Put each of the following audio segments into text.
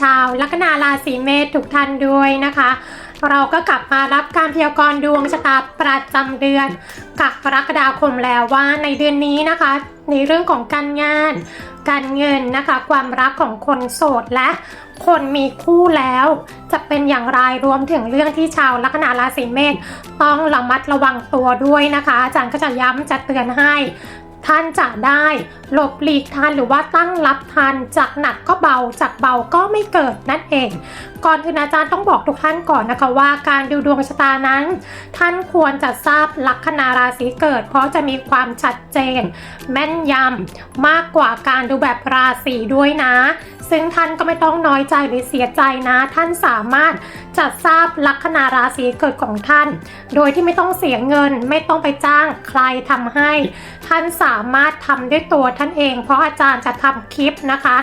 ชาวลัคนาราศีเมษทุกท่านด้วยนะคะ เราก็กลับมารับการพยากรณ์ดวงชะตาประจำเดือนกับกรกฎาคมแล้วว่าในเดือนนี้นะคะ ในเรื่องของการงาน การเงินนะคะ ความรักของคนโสดและคนมีคู่แล้ว จะเป็นอย่างไรรวมถึงเรื่องที่ชาวลัคนาราศีเมษต้องระมัดระวังตัวด้วยนะคะ อาจารย์ก็จะย้ำจะเตือนให้ ท่านจะได้หลบหลีกทันหรือว่าตั้งรับทันจากหนักก็เบาจากเบาก็ไม่เกิดนั่นเองก่อนอื่นอาจารย์ต้องบอกทุกท่านก่อนนะคะว่าการดูดวงชะตานั้น ท่านควรจะทราบลัคนาราศีเกิด เพราะจะมีความชัดเจน แม่นยำมากกว่าการดูแบบราศีด้วยนะ ซึ่งท่านก็ไม่ต้องน้อยใจหรือเสียใจนะ ท่านสามารถจะทราบลัคนาราศีเกิดของท่าน โดยที่ไม่ต้องเสียเงิน ไม่ต้องไปจ้างใครทำให้ ท่านสามารถทำด้วยตัวท่านเอง เพราะอาจารย์จะทำคลิปนะคะ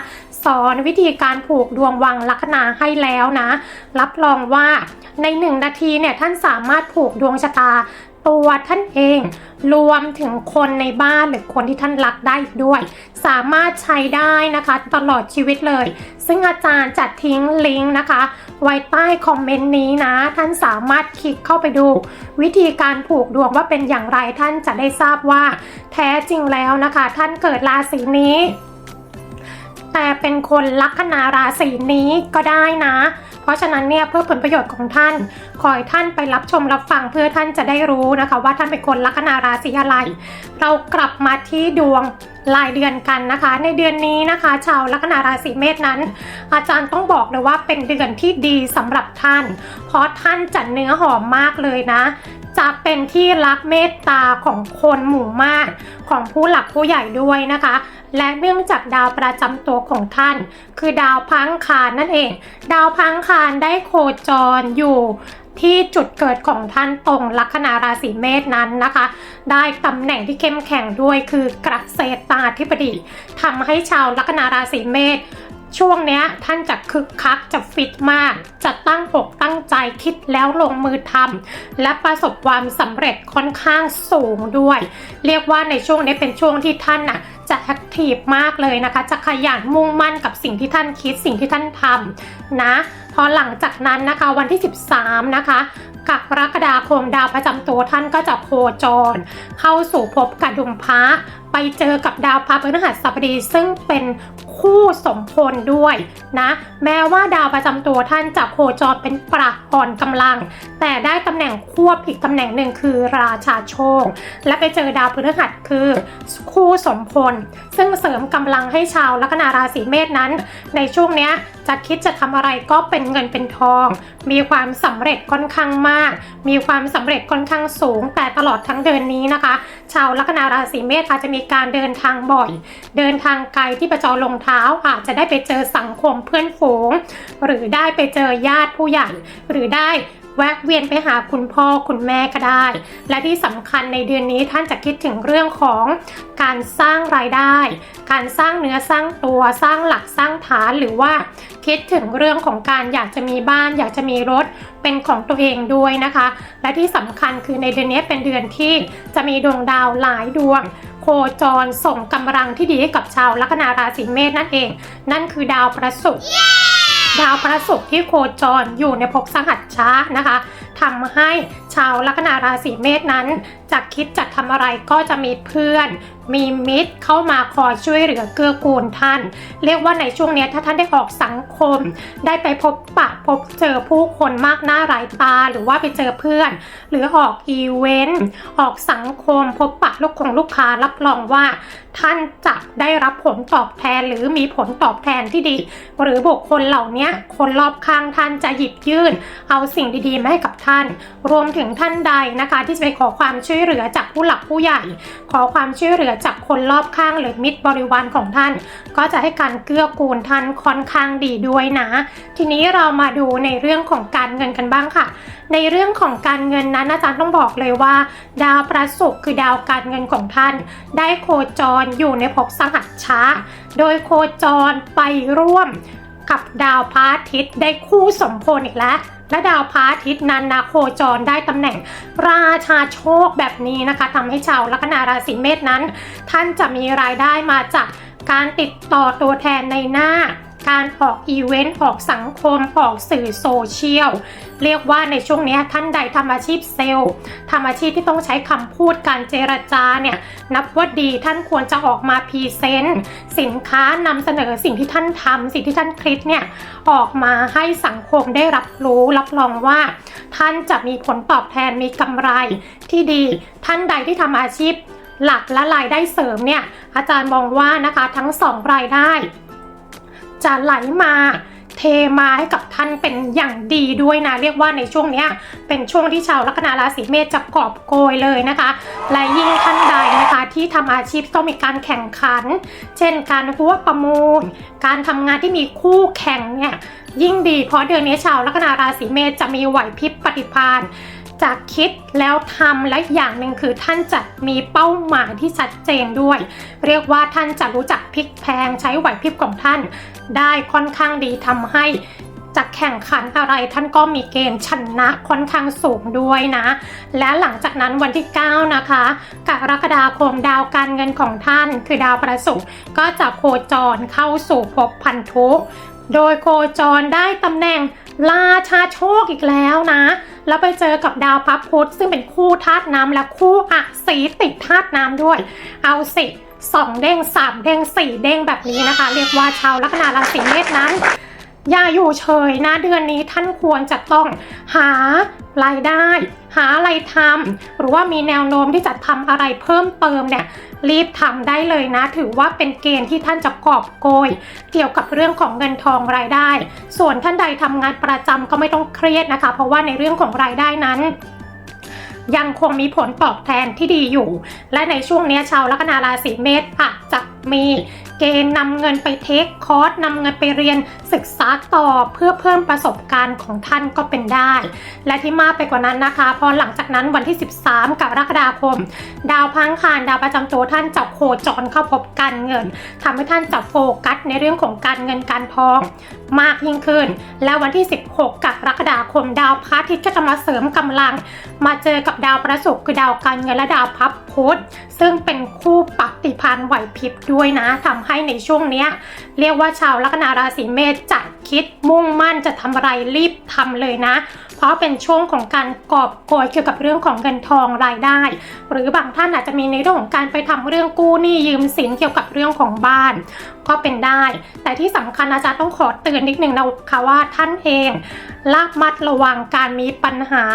สอนวิธีการผูกดวงวังลัคนาให้แล้วนะ รับรองว่าในหนึ่งนาทีเนี่ยท่านสามารถผูกดวงชะตาตัวท่านเองรวมถึงคนในบ้านหรือคนที่ท่านรักได้ด้วย สามารถใช้ได้นะคะตลอดชีวิตเลย ซึ่งอาจารย์จัดทิ้งลิงก์นะคะ ไว้ใต้คอมเมนต์นี้นะ ท่านสามารถคลิกเข้าไปดู วิธีการผูกดวงว่าเป็นอย่างไรท่านจะได้ทราบว่า แท้จริงแล้วนะคะ ท่านเกิดราศีนี้ แต่เป็นคนลัคนาราศีนี้ก็ได้นะ เพราะฉะนั้นเนี่ยเพื่อผลประโยชน์ของท่าน ขอให้ท่านไปรับชมรับฟังเพื่อท่านจะได้รู้นะคะ ว่าท่านเป็นคนลัคนาราศีอะไร เรากลับมาที่ดวงรายเดือนกันนะคะ ในเดือนนี้นะคะ ชาวลัคนาราศีเมษนั้น อาจารย์ต้องบอกเลยว่าเป็นเดือนที่ดีสำหรับท่าน เพราะท่านจะเนื้อหอมมากเลยนะจะเป็นที่รักเมตตาของคนหมู่มากของผู้หลักผู้ใหญ่ด้วยนะคะ และเนื่องจากดาวประจำตัวของท่าน คือดาวพังคานนั่นเอง ดาวพังคานได้โคจรอยู่ที่จุดเกิดของท่านตรงลัคนาราศีเมษนั้นนะคะ ได้ตำแหน่งที่เข้มแข็งด้วยคือกระเศษตาธิบดีทำให้ชาวลัคนาราศีเมษ ช่วงเนี้ยท่านจะคึกคักจะฟิตมาก จะตั้งอกตั้งใจคิดแล้วลงมือทำและประสบความสำเร็จค่อนข้างสูงด้วย เรียกว่าในช่วงนี้เป็นช่วงที่ท่านน่ะจะแอคทีฟมากเลยนะคะ จะขยันมุ่งมั่นกับสิ่งที่ท่านคิดสิ่งที่ท่านทำนะพอหลังจากนั้นนะคะวันที่ 13 นะคะกรกฎาคมดาวประจำตัวท่านก็จะโคจร เข้าสู่ภพกระดุมพระไปเจอกับดาวพระพฤหัสบดีซึ่งเป็น คู่สมพลด้วยนะแม้ว่าดาวประจำตัวท่านจะโคจรเป็นประอ่อนกำลัง แต่ได้ตำแหน่งควบอีกตำแหน่งหนึ่งคือราชาโชค และไปเจอดาวพฤหัสคือคู่สมพล ซึ่งเสริมกำลังให้ชาวลัคนาราศีเมษนั้น ในช่วงเนี้ยจะคิดจะทำอะไรก็เป็นเงินเป็นทอง มีความสำเร็จค่อนข้างมาก มีความสำเร็จค่อนข้างสูง แต่ตลอดทั้งเดือนนี้นะคะ ชาวลัคนาราศีเมษอาจจะมีการเดินทางบ่อย เดินทางไกลที่ประจรลงเท้าอาจจะได้ไปเจอสังคมเพื่อนฝูง หรือได้ไปเจอญาติผู้ใหญ่หรือได้ แวะเวียนไปหาคุณพ่อคุณแม่ก็ได้ และที่สำคัญในเดือนนี้ท่านจะคิดถึงเรื่องของการสร้างรายได้ การสร้างเนื้อสร้างตัวสร้างหลักสร้างฐานหรือว่าคิดถึงเรื่องของการอยากจะมีบ้าน อยากจะมีรถเป็นของตัวเองด้วยนะคะ และที่สำคัญคือในเดือนนี้เป็นเดือนที่จะมีดวงดาวหลายดวงโคจรส่งกำลังที่ดีให้กับชาวลัคนาราศีเมษนั่นเอง นั่นคือดาวประศุกร์ ดาวพระศุกร์ที่โคจรอยู่ในภพสหัชชะนะคะทำให้ ชาวลัคนาราศีเมษนั้นจะคิดจะทำอะไรก็จะมีเพื่อน มีมิตรเข้ามาคอยช่วยเหลือเกื้อกูลท่าน เรียกว่าในช่วงนี้ถ้าท่านได้ออกสังคม ได้ไปพบปะพบเจอผู้คนมากหน้าหลายตา หรือว่าไปเจอเพื่อน หรือออกอีเวนต์ออกสังคมพบปะลูกคงลูกค้ารับรองว่า ท่านจะได้รับผลตอบแทนหรือมีผลตอบแทนที่ดี หรือบุคคลเหล่านี้คนรอบข้างท่านจะหยิบยื่น เอาสิ่งดีๆมาให้กับท่าน รวมถึงท่านใดนะคะ ที่จะไปขอความช่วยเหลือจากผู้หลักผู้ใหญ่ ขอความช่วยเหลือจากคนรอบข้างหรือมิตรบริวารของท่าน ก็จะให้การเกื้อกูลท่านค่อนข้างดีด้วยนะ ทีนี้เรามาดูในเรื่องของการเงินกันบ้างค่ะ ในเรื่องของการเงินนั้นอาจารย์ต้องบอกเลยว่า ดาวประศุกร์คือดาวการเงินของท่าน ได้โคจรอยู่ในภพสหัชชะโดยโคจรไปร่วมกับดาวพระอาทิตย์ได้คู่สมพลอีกแล้ว และดาวพระอาทิตย์นั้นนะโคจรได้ตำแหน่งราชาโชคแบบนี้นะคะทำให้ชาวลัคนาราศีเมษนั้น ท่านจะมีรายได้มาจากการติดต่อตัวแทนในหน้า การออกอีเวนต์ออกสังคมออกสื่อโซเชียลเรียกว่าในช่วงนี้ท่านใดทำอาชีพเซลล์ทำอาชีพที่ต้องใช้คำพูดการเจรจาเนี่ยนับว่าดีท่านควรจะออกมาพรีเซนต์สินค้านำเสนอสิ่งที่ท่านทำสิ่งที่ท่านคิดเนี่ยออกมาให้สังคมได้รับรู้ รับรองว่า ท่านจะมีผลตอบแทนมีกำไรที่ดีท่านใดที่ทำอาชีพหลักและรายได้เสริมเนี่ยอาจารย์มองว่านะคะทั้งสองรายได้ จะไหลมาเทมาให้กับท่านเป็นอย่างดีด้วยนะ เรียกว่าในช่วงนี้เป็นช่วงที่ชาวลัคนาราศีเมษจะกอบโกยเลยนะคะ และยิ่งท่านใดนะคะที่ทำอาชีพต้องมีการแข่งขัน เช่นการหัวประมูล การทำงานที่มีคู่แข่งเนี่ยยิ่งดีเพราะเดือนนี้ชาวลัคนาราศีเมษจะมีไหวพริบปฏิภาณ จะคิดแล้วทำและอย่างหนึ่งคือท่านจะมีเป้าหมายที่ชัดเจนด้วย เรียกว่าท่านจะรู้จักพลิกแพลงใช้ไหวพริบของท่าน ได้ค่อนข้างดีทำให้จะแข่งขันอะไรท่านก็มีเกณฑ์ชนะค่อนข้างสูงด้วยนะ และหลังจากนั้นวันที่ 9 นะคะกรกฎาคมดาวการเงินของท่าน คือดาวประศุกก็จะโคจรเข้าสู่ภพพันธุ โดยโคจรได้ตำแหน่งราชาโชคอีกแล้วนะ แล้วไปเจอกับดาวพับพุธซึ่งเป็นคู่ธาตุน้ำและคู่อสีติดธาตุน้ำด้วย เอาสิสองเด้งสามเด้งสี่เด้งแบบนี้นะคะ เรียกว่าชาวลัคนาราศีเมษนั้น อย่าอยู่เฉยนะเดือนนี้ท่านควรจะต้องหารายได้ หาอะไรทำหรือว่ามีแนวโน้มที่จะทำอะไรเพิ่มเติมเนี่ยรีบทำได้เลยนะ ถือว่าเป็นเกณฑ์ที่ท่านจะกอบโกย เกี่ยวกับเรื่องของเงินทองรายได้ ส่วนท่านใดทำงานประจำก็ไม่ต้องเครียดนะคะ เพราะว่าในเรื่องของรายได้นั้นยังคงมีผลตอบแทนที่ดีอยู่ และในช่วงนี้ชาวลัคนาราศีเมษอาจจะมีเกณฑ์นำเงินไปเทคคอร์สนำเงินไปเรียนศึกษาต่อเพื่อเพิ่มประสบการณ์ของท่านก็เป็นได้ และที่มากไปกว่านั้นนะคะพอหลังจากนั้นวันที่ 13กรกฎาคม ดาวพังคารดาวประจำตัวท่านจะโคจรเข้าพบการเงินทำให้ท่านจะโฟกัสในเรื่องของการเงินการทองมากยิ่งขึ้น และวันที่ 16กรกฎาคม ดาวพระอาทิตย์ก็จะมาเสริมกำลัง มาเจอกับดาวประศุกคือดาวการเงินและดาวพับพุธซึ่งเป็นคู่ปฏิพันธ์ไหวพริบด้วยนะทำให้ในช่วงเนี้ยเรียกว่าชาวลัคนาราศีเมษจะคิดมุ่งมั่นจะทำอะไรรีบทำเลยนะ เพราะเป็นช่วงของการกอบโกยเกี่ยวกับเรื่องของเงินทองรายได้ หรือบางท่านอาจจะมีในเรื่องของการไปทำเรื่องกู้หนี้ยืมสินเกี่ยวกับเรื่องของบ้าน ก็เป็นได้ แต่ที่สำคัญอาจารย์ต้องขอเตือนนิดนึงนะคะว่าท่านเองระมัดระวังการมีปัญหา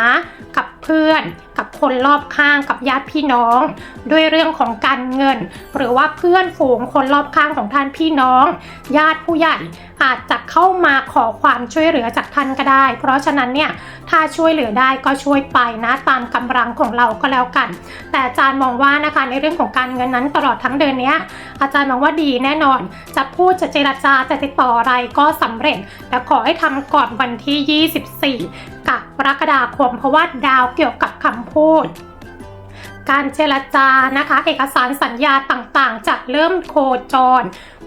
กับเพื่อนกับคนรอบข้างกับญาติพี่น้อง ด้วยเรื่องของการเงิน หรือว่าเพื่อนฝูงคนรอบข้างของท่านพี่น้อง ญาติผู้ใหญ่อาจจะเข้ามาขอความช่วยเหลือจากท่านก็ได้ เพราะฉะนั้นเนี่ยถ้าช่วยเหลือได้ก็ช่วยไปนะตามกำลังของเราก็แล้วกัน แต่อาจารย์มองว่านะคะในเรื่องของการเงินนั้นตลอดทั้งเดือนนี้อาจารย์มองว่าดีแน่นอน จะพูดจะเจรจาจะติดต่ออะไรก็สำเร็จ แต่ขอให้ทำก่อนวันที่ 24กับรกฎาคมเพราะว่าดาวเกี่ยวกับคำพูด การเจรจานะคะ เอกสารสัญญาต่างๆจะเริ่มโคจร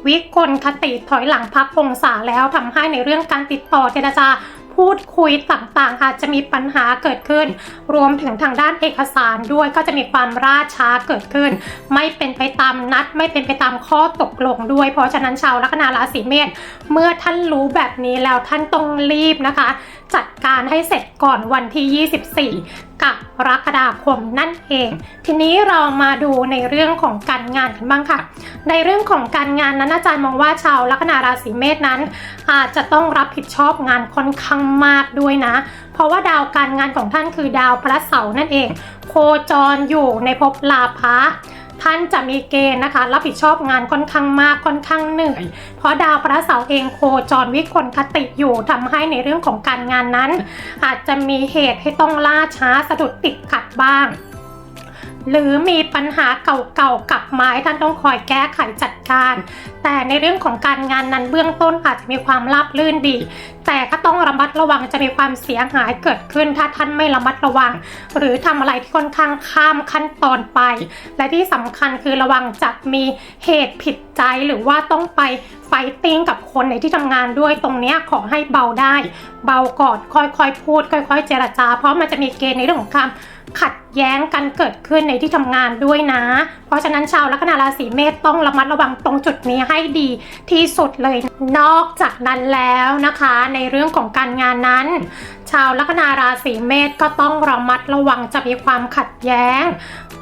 วิกลคติถอยหลังพักองศาแล้วทำให้ในเรื่องการติดต่อเจรจาพูดคุยต่างๆ อาจจะมีปัญหาเกิดขึ้น รวมถึงทางด้านเอกสารด้วยก็จะมีความล่าช้าเกิดขึ้น ไม่เป็นไปตามนัด ไม่เป็นไปตามข้อตกลงด้วย เพราะฉะนั้นชาวลัคนาราศีเมษเมื่อท่านรู้แบบนี้แล้วท่านต้องรีบนะคะ จัดการให้เสร็จก่อนวันที่ 24 กับกรกฎาคมนั่นเอง ทีนี้เรามาดูในเรื่องของการงานกันบ้างค่ะ ในเรื่องของการงานนั้นอาจารย์มองว่าชาวลัคนาราศีเมษนั้น อาจจะต้องรับผิดชอบงานค่อนข้างมากด้วยนะ เพราะว่าดาวการงานของท่านคือดาวพระเสาร์นั่นเอง โคจรอยู่ในภพลาภะ ท่านจะมีเกณฑ์นะคะ รับผิดชอบงานค่อนข้างมากค่อนข้างเหนื่อย เพราะดาวพระเสาร์เองโคจรวิกลคติอยู่ทำให้ในเรื่องของการงานนั้น อาจจะมีเหตุให้ต้องล่าช้าสะดุดติดขัดบ้าง หรือมีปัญหาเก่าๆกลับมาให้ท่านต้องคอยแก้ไขจัดการ แต่ในเรื่องของการงานนั้นเบื้องต้นอาจจะมีความราบรื่นดี แต่ก็ต้องระมัดระวังจะมีความเสียหายเกิดขึ้น ถ้าท่านไม่ระมัดระวัง หรือทำอะไรที่ค่อนข้างข้ามขั้นตอนไป และที่สำคัญคือระวังจะมีเหตุผิดใจหรือว่าต้องไปไฟติ้งกับคนในที่ทำงานด้วยตรงนี้ขอให้เบาได้ เบาก่อนค่อยๆพูด ค่อย ๆ เจรจา เพราะมันจะมีเกณฑ์ในเรื่องของการ ขัดแย้งกันเกิดขึ้นในที่ทำงานด้วยนะ เพราะฉะนั้นชาวลัคนาราศีเมษต้องระมัดระวังตรงจุดนี้ให้ดีที่สุดเลย นอกจากนั้นแล้วนะคะ ในเรื่องของการงานนั้น ชาวลัคนาราศีเมษก็ต้องระมัดระวังจะมีความขัดแย้ง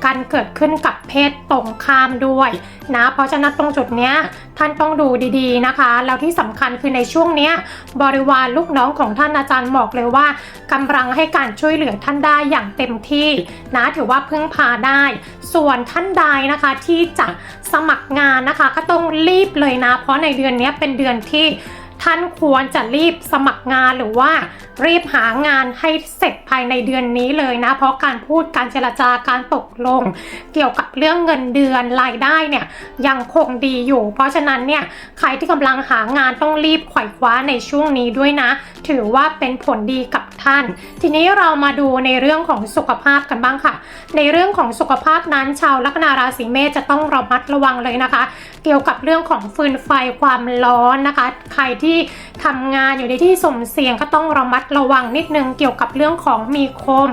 กันเกิดขึ้นกับเพศตรงข้ามด้วยนะเพราะฉะนั้นตรงจุดเนี้ยท่านต้องดูดีๆนะคะ แล้วที่สำคัญคือในช่วงเนี้ยบริวารลูกน้องของท่านอาจารย์บอกเลยว่ากำลังให้การช่วยเหลือท่านได้อย่างเต็มที่นะถือว่าพึ่งพาได้ ส่วนท่านใดนะคะที่จะสมัครงานนะคะ ก็ต้องรีบเลยนะ เพราะในเดือนนี้เป็นเดือนที่ ท่านควรจะรีบสมัครงานหรือว่ารีบหางานให้เสร็จภายในเดือนนี้เลยนะ เพราะการพูดการเจรจาการตกลง เกี่ยวกับเรื่องเงินเดือนรายได้เนี่ยยังคงดีอยู่ เพราะฉะนั้นเนี่ยใครที่กำลังหางานต้องรีบไขว่คว้าในช่วงนี้ด้วยนะ ถือว่าเป็นผลดีกับท่าน ทีนี้เรามาดูในเรื่องของสุขภาพกันบ้างค่ะ ในเรื่องของสุขภาพนั้นชาวลัคนาราศีเมษจะต้องระมัดระวังเลยนะคะเกี่ยวกับเรื่องของฟืนไฟความร้อนนะคะ ใครที่ทำงานอยู่ในที่สุ่มเสี่ยงก็ต้องระมัดระวังนิดนึงเกี่ยวกับเรื่องของมีคม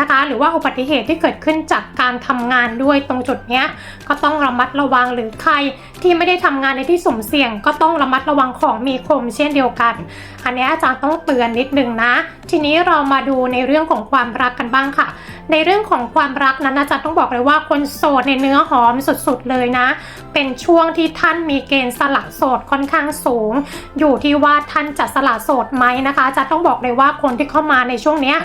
นะคะ หรือว่าอุบัติเหตุที่เกิดขึ้นจากการทำงานด้วยตรงจุดเนี้ยก็ต้องระมัดระวังหรือใคร ที่ไม่ได้ทำงานในที่สุ่มเสี่ยง ก็ต้องระมัดระวังของมีคมเช่นเดียวกัน อันนี้อาจารย์ต้องเตือนนิดนึงนะ ทีนี้เรามาดูในเรื่องของความรักกันบ้างค่ะ ในเรื่องของความรักนั้นอาจารย์ต้องบอกเลยว่าคนโสดในเนื้อหอมสุดๆเลยนะ เป็นช่วงที่ท่านมีเกณฑ์สละโสดค่อนข้างสูง อยู่ที่ว่าท่านจะสละโสดไหมนะคะอาจารย์ต้องบอกเลยว่าคนที่เข้ามาในช่วงเนี้ย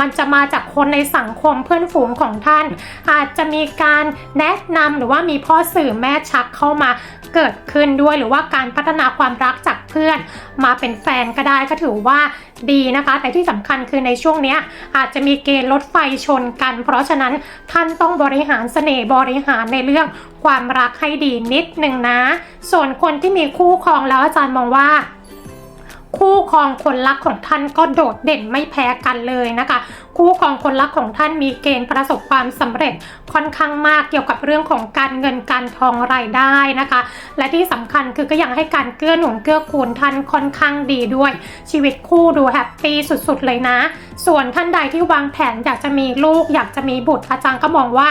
มันจะมาจากคนในสังคมเพื่อนฝูงของท่าน อาจจะมีการแนะนำหรือว่ามีพ่อสื่อแม่ชักเข้ามาเกิดขึ้นด้วยหรือว่าการพัฒนาความรักจากเพื่อน มาเป็นแฟนก็ได้ก็ถือว่าดีนะคะ แต่ที่สำคัญคือในช่วงนี้อาจจะมีเกณฑ์รถไฟชนกัน เพราะฉะนั้นท่านต้องบริหารเสน่ห์บริหารในเรื่องความรักให้ดีนิดหนึ่งนะ ส่วนคนที่มีคู่ครองแล้วอาจารย์มองว่า คู่ครองคนรักของท่านก็โดดเด่นไม่แพ้กันเลยนะคะ คู่ครองคนรักของท่านมีเกณฑ์ประสบความสำเร็จค่อนข้างมากเกี่ยวกับเรื่องของการเงินการทองรายได้นะคะ และที่สำคัญคือก็ยังให้การเกื้อหนุนเกื้อกูลท่านค่อนข้างดีด้วย ชีวิตคู่ดูแฮปปี้สุดๆเลยนะ ส่วนท่านใดที่วางแผนอยากจะมีลูก อยากจะมีบุตรอาจารย์ก็มองว่า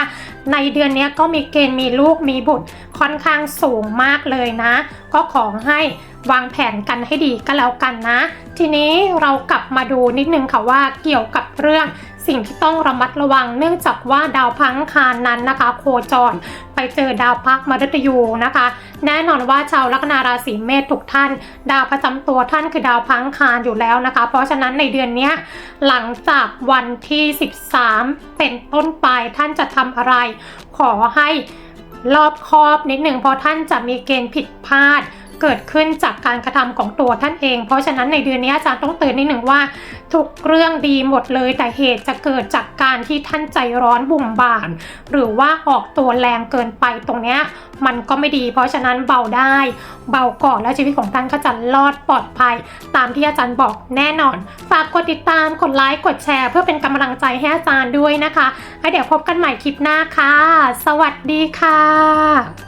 ในเดือนนี้ก็มีเกณฑ์มีลูกมีบุตรค่อนข้างสูงมากเลยนะ ก็ขอให้ วางแผนกันให้ดีก็แล้วกันนะ ทีนี้เรากลับมาดูนิดนึงค่ะว่าเกี่ยวกับเรื่องสิ่งที่ต้องระมัดระวังเนื่องจากว่าดาวพังคารนั้นนะคะ โคจรไปเจอดาวพักมฤตยูนะคะ แน่นอนว่าชาวลัคนาราศีเมษทุกท่าน ดาวประจำตัวท่านคือดาวพังคารอยู่แล้วนะคะ เพราะฉะนั้นในเดือนนี้หลังจากวันที่ 13 เป็นต้นไปท่านจะทำอะไร ขอให้รอบคอบนิดหนึ่งเพราะท่านจะมีเกณฑ์ผิดพลาด เกิดขึ้นจากการกระทำของตัวท่านเอง เพราะฉะนั้นในเดือนนี้อาจารย์ต้องเตือนนิดหนึ่งว่า ทุกเรื่องดีหมดเลยแต่เหตุจะเกิดจากการที่ท่านใจร้อนบุ่มบ่ามหรือว่าออกตัวแรงเกินไปตรงนี้มันก็ไม่ดี เพราะฉะนั้นเบาได้ เบาก่อนแล้วชีวิตของท่านก็จะรอดปลอดภัย ตามที่อาจารย์บอกแน่นอน ฝากกดติดตามกดไลค์กดแชร์ เพื่อเป็นกำลังใจให้อาจารย์ด้วยนะคะแล้วเดี๋ยวพบกันใหม่คลิปหน้าค่ะ สวัสดีค่ะ